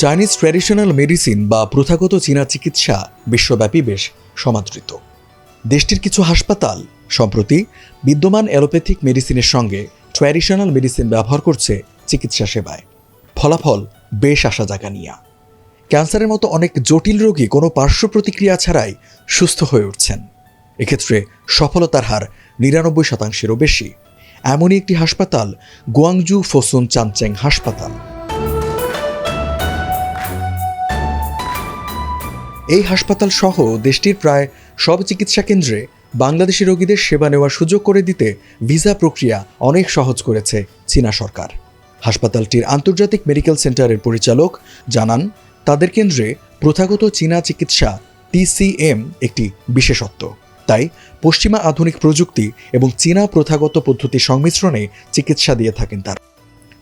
Chinese traditional medicine বা প্রথাগত চীনা চিকিৎসা বিশ্বব্যাপী বেশ সমাদৃত। দেশটির কিছু হাসপাতাল সম্প্রতি বিদ্যমান অ্যালোপ্যাথিক মেডিসিনের সঙ্গে ট্র্যাডিশনাল মেডিসিন ব্যবহার করছে চিকিৎসা সেবায়। ফলাফল বেশ আশা জাগানিয়া ক্যান্সারের মতো অনেক জটিল রোগী কোনো পার্শ্ব প্রতিক্রিয়া ছাড়াই সুস্থ হয়ে উঠছেন। এক্ষেত্রে সফলতার হার নিরানব্বই শতাংশেরও বেশি। এমনই একটি হাসপাতাল, গুয়াংজু ফোসুন চানচেং হাসপাতাল। এই হাসপাতাল সহ দেশটির প্রায় সব চিকিৎসা কেন্দ্রে বাংলাদেশি রোগীদের সেবা নেওয়ার সুযোগ করে দিতে ভিসা প্রক্রিয়া অনেক সহজ করেছে চীনা সরকার। হাসপাতালটির আন্তর্জাতিক মেডিকেল সেন্টারের পরিচালক জানান, তাদের কেন্দ্রে প্রথাগত চীনা চিকিৎসা টিসিএম একটি বিশেষত্ব। তাই পশ্চিমা আধুনিক প্রযুক্তি এবং চীনা প্রথাগত পদ্ধতির সংমিশ্রণে চিকিৎসা দিয়ে থাকেন তারা।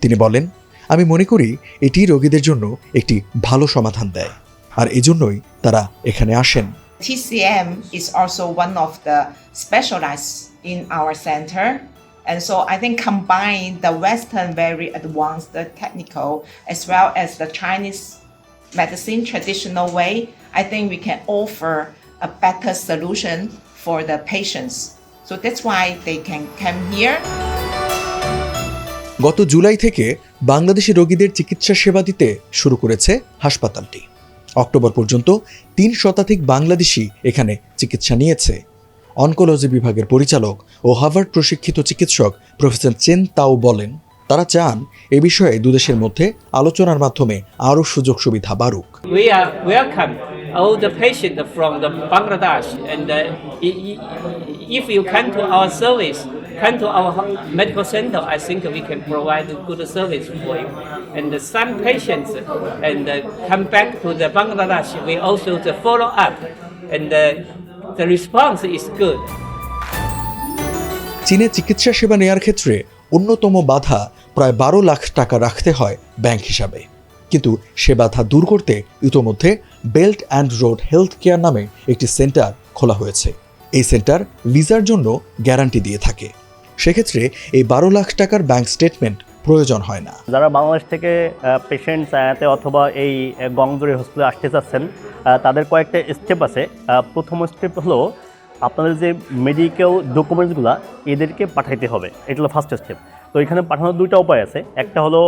তিনি বলেন, আমি মনে করি এটি রোগীদের জন্য একটি ভালো সমাধান দেয়। আর এজন্যই তারা এখানে আসেন TCM is also one of the specialized in our center. And so I think combine the Western very advanced the technical as well as the Chinese medicine traditional way, I think we can offer a better solution for the patients. So that's why they can come here. গত জুলাই থেকে বাংলাদেশি রোগীদের চিকিৎসা সেবা দিতে শুরু করেছে হাসপাতালটি October পর্যন্ত তিন শতাধিক বাংলাদেশি এখানে চিকিৎসা নিয়েছে। অনকোলজি বিভাগের পরিচালক ও হার্ভার্ড প্রশিক্ষিত চিকিৎসক প্রফেসর চেন তাও বলেন তারা চান এ বিষয়ে দুদেশের মধ্যে আলোচনার মাধ্যমে আরও সুযোগ সুবিধা বাড়ুক। All the patients from the Bangladesh and uh, if you come to our service come to our medical center I think we can provide a good service for you and uh, some patients and uh, come back to the Bangladesh we also the follow up and uh, the response is good চীনে চিকিৎসা সেবা নেয়ার ক্ষেত্রে অন্যতম বাধা প্রায় বারো লাখ টাকা রাখতে হয় ব্যাংক হিসাবে কিন্তু সে বাধা দূর করতে ইতোমধ্যে belt and road health care নামে একটি সেন্টার খোলা হয়েছে এই সেন্টার ভিসার জন্য গ্যারান্টি দিয়ে থাকে সেক্ষেত্রে এই বারো লাখ টাকার ব্যাংক স্টেটমেন্ট প্রয়োজন হয় না। যারা বাংলাদেশ থেকে পেশেন্ট আয়াতে অথবা এই গংজুরি হসপিটালে আসতে চাচ্ছেন তাদের কয়েকটা স্টেপ আছে। প্রথম স্টেপ হলো আপনাদের যে মেডিকেল ডকুমেন্টসগুলো এদেরকে পাঠাইতে হবে। এটা হলো ফার্স্ট স্টেপ তো এখানে পাঠানোর দুইটা উপায় আছে। একটা হলো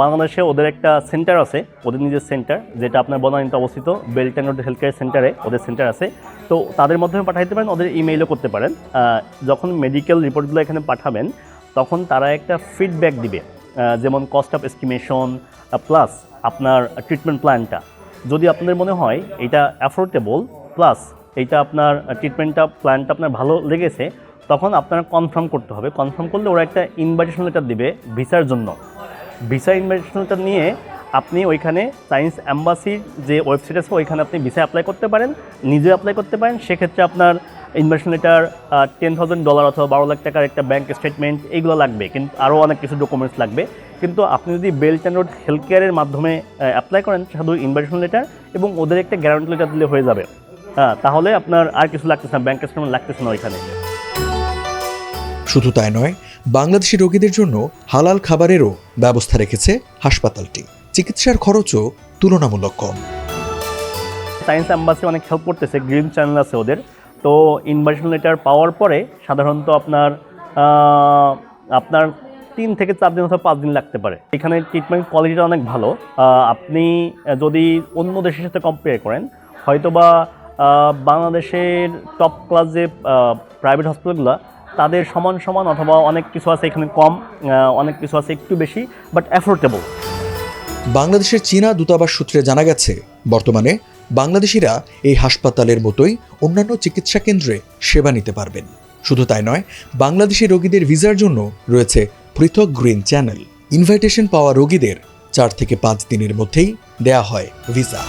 বাংলাদেশে ওদের একটা সেন্টার আছে, ওদের নিজের সেন্টার, যেটা আপনার বনানীতে অবস্থিত, belt and road health care সেন্টারে ওদের সেন্টার আছে। তো তাদের মাধ্যমে পাঠাইতে পারেন, ওদের ইমেইলও করতে পারেন। যখন মেডিকেল রিপোর্টগুলো এখানে পাঠাবেন, তখন তারা একটা ফিডব্যাক দিবে। যেমন কস্ট অফ এস্টিমেশন প্লাস আপনার ট্রিটমেন্ট প্ল্যানটা যদি আপনাদের মনে হয় এটা অ্যাফোর্ডেবল প্লাস এইটা আপনার ট্রিটমেন্টটা প্ল্যানটা আপনার ভালো লেগেছে তখন আপনারা কনফার্ম করতে হবে। কনফার্ম করলে ওরা একটা ইনভাইটেশন লেটার দেবে ভিসার জন্য। ভিসা ইনভাইটেশন লেটার নিয়ে আপনি ওইখানে সায়েন্স অ্যাম্বাসির যে ওয়েবসাইট আছে, ওইখানে আপনি ভিসা অ্যাপ্লাই করতে পারেন, নিজে অ্যাপ্লাই করতে পারেন। সেক্ষেত্রে আপনার investment letter ten thousand dollar অথবা বারো লাখ টাকার একটা ব্যাঙ্ক স্টেটমেন্ট এইগুলো লাগবে। কিন্তু আরও অনেক কিছু ডকুমেন্টস লাগবে। কিন্তু আপনি যদি বেল্ট অ্যান্ড রোড হেলথ কেয়ারের মাধ্যমে অ্যাপ্লাই করেন শুধু ইনভাইটেশন লেটার এবং ওদের একটা গ্যারান্টি লেটার দিলে হয়ে যাবে। হ্যাঁ তাহলে আপনার আর কিছু লাগতেছে না ব্যাংক স্টেটমেন্ট লাগতেছে না ওইখানে। শুধু তাই নয়, বাংলাদেশি রোগীদের জন্য হালাল খাবারেরও ব্যবস্থা রেখেছে হাসপাতালটি। চিকিৎসার খরচও তুলনামূলক কম। সায়েন্স অ্যাম্বাসি অনেক হেল্প করতেছে, গ্রিন চ্যানেল আছে ওদের। তো ইনভাইটেশন লেটার পাওয়ার পরে সাধারণত আপনার আপনার তিন থেকে চার দিন অথবা পাঁচ দিন লাগতে পারে। এখানে ট্রিটমেন্ট কোয়ালিটিটা অনেক ভালো। আপনি যদি অন্য দেশের সাথে কম্পেয়ার করেন, হয়তোবা বাংলাদেশের টপ ক্লাস যে প্রাইভেট হসপিটালগুলো তাদের সমান সমান অথবা অনেক কিছু আছে এখানে কম অনেক কিছু আছে একটু বেশি বাট অ্যাফোর্ডেবল বাংলাদেশের চীনা দূতাবাস সূত্রে জানা গেছে, বর্তমানে বাংলাদেশিরা এই হাসপাতালের মতোই অন্যান্য চিকিৎসা কেন্দ্রে সেবা নিতে পারবেন। শুধু তাই নয়, বাংলাদেশি রোগীদের ভিসার জন্য রয়েছে পৃথক গ্রিন চ্যানেল। ইনভাইটেশন পাওয়া রোগীদের চার থেকে পাঁচ দিনের মধ্যেই দেয়া হয় ভিসা।